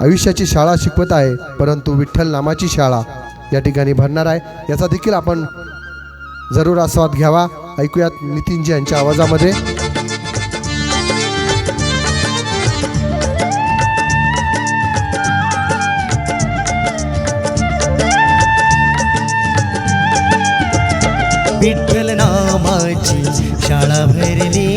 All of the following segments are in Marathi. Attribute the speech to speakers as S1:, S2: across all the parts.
S1: आयुष्याची शाळा शिकवत आहे परंतु विठ्ठल नामाची शाळा या ठिकाणी भरणार आहे. याचा देखील आपण जरूर आस्वाद घ्यावा. ऐकूयात नितीनजी यांच्या आवाजामध्ये.
S2: विठ्ठल नामाची शाळा भरली.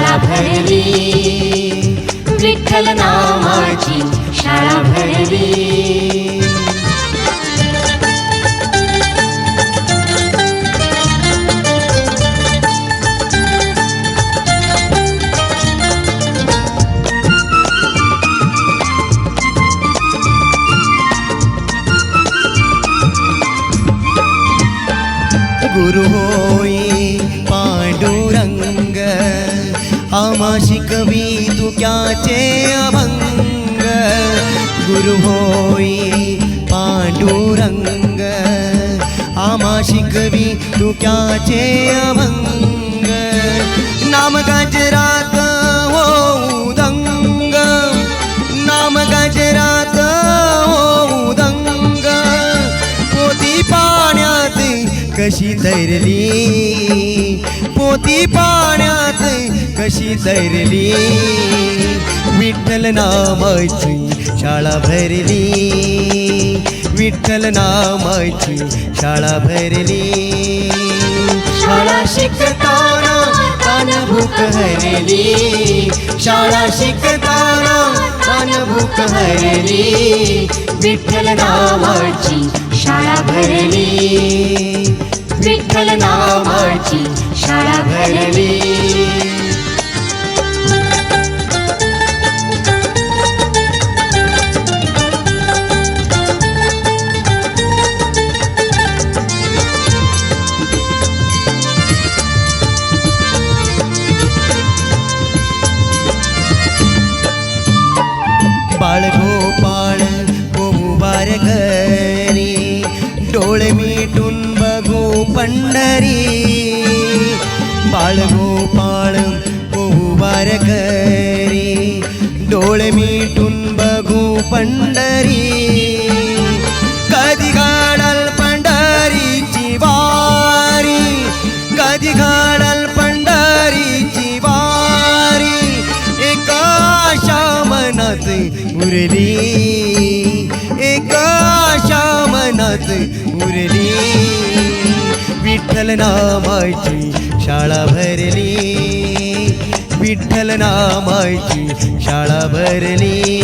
S3: शाळा
S2: भरली
S3: विठ्ठल नामाची शाळा भरली
S2: गुरु होई पांडुरंग आमाशी कवी तुक्याचे अभंग गुरु होई पांडुरंग. आमाशी कवी तुक्याचे अभंग नाम गजरात हो दंग नाम गजरात हो दंग पोती पाण्यात कशी तैरली? पोती पाण्यात कशी तैरली विठ्ठल नामाची शाळा भरली. विठ्ठल नामाची शाळा भरली. शाळा शिकताना कान भूक हरली. शाळा शिकताना कान भूक हरली. विठ्ठल नामाची शाळा भरली. विठ्ठल नामाची शाळा भरली. भेटून बघू पंढरी. बाळगोपाळ गोमुबार डोळे मिटून बघू पंढरी. कधी घाडल पंढरीची वारी? कधी घाडल पंढरीची वारी? एका आशा मनात उरली विठ्ठल नामाची शाळा भरली. विठ्ठल नामाची शाळा भरली.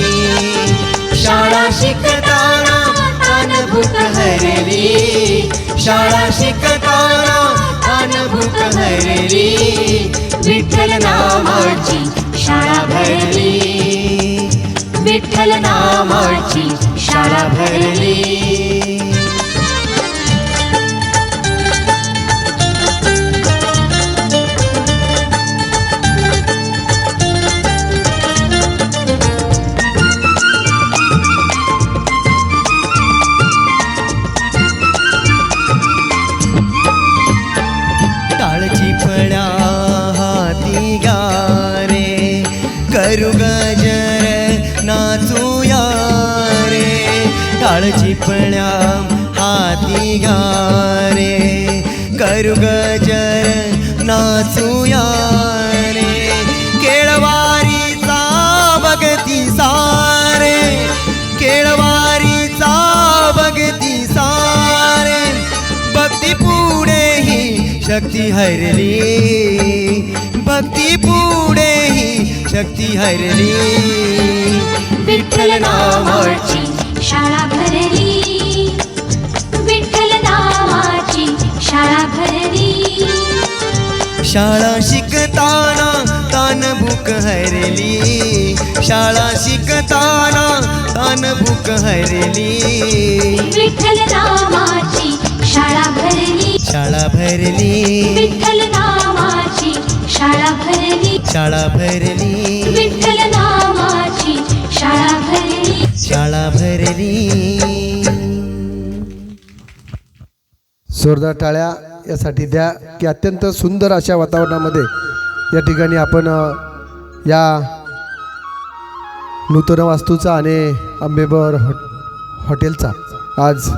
S2: शाळा शिकताना तान हरली. शाळा शिकताना तान हरली. विठ्ठल नामाची शाळा भरली. विठ्ठल नामाची शाळा भरली. जिपण्या फळ्या हाती गारे करू गजर नाचूया रे. केळवारीचा बगती सारे. केळवारीचा बगती सारे. भक्ती पुढे ही शक्ती हरली. भक्ती पुढे ही शक्ती हरली.
S3: विठ्ठल नामाची शाळा
S2: शिकताना तान भूक हरली. शाळा शिकताना तान भूक हरली.
S3: विठ्ठल नामाची शाळा भरली.
S2: शाळा भरली.
S3: विठ्ठल नामाची शाळा भरली.
S2: शाळा भरली.
S3: विठ्ठल नामाची शाळा भरली.
S2: शाळा भरली.
S1: जोरदार टाळ्या. यासाठी द्या की अत्यंत सुंदर अशा वातावरणामध्ये या ठिकाणी आपण या नूतन वास्तूचा आणि आंबेबर हॉट हॉटेलचा आज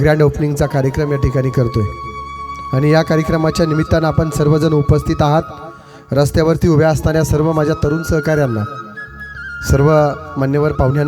S1: ग्रँड ओपनिंगचा कार्यक्रम या ठिकाणी करतो आहे आणि या कार्यक्रमाच्या निमित्तानं आपण सर्वजण उपस्थित आहात. रस्त्यावरती उभ्या असणाऱ्या सर्व माझ्या तरुण सहकाऱ्यांना सर्व मान्यवर पाहुण्यांना